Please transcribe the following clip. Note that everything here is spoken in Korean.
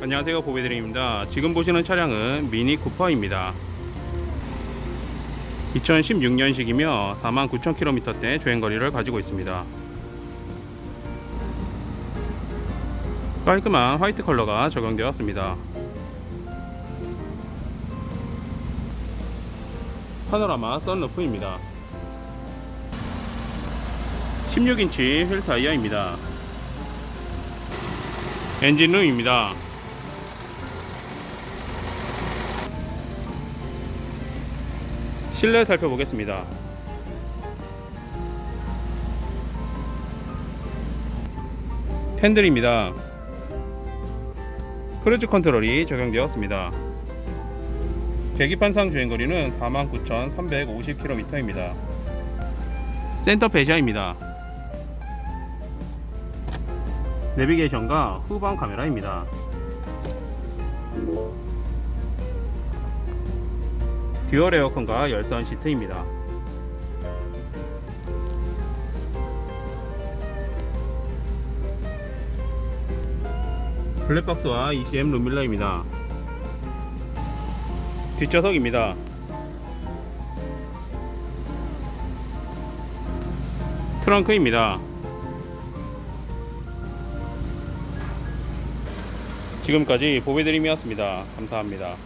안녕하세요 보배드림입니다. 지금 보시는 차량은 미니 쿠퍼입니다. 2016년식이며 49,000km대 주행거리를 가지고 있습니다. 깔끔한 화이트 컬러가 적용되었습니다. 파노라마 썬루프입니다. 16인치 휠 타이어입니다. 엔진룸입니다 실내 살펴보겠습니다. 핸들입니다. 크루즈 컨트롤이 적용되었습니다. 계기판상 주행거리는 49,350km입니다. 센터 배시아입니다. 내비게이션과 후방 카메라입니다. 듀얼 에어컨과 열선 시트입니다. 블랙박스와 ECM 룸밀러입니다. 뒷좌석입니다. 트렁크입니다. 지금까지 보배드림이었습니다. 감사합니다.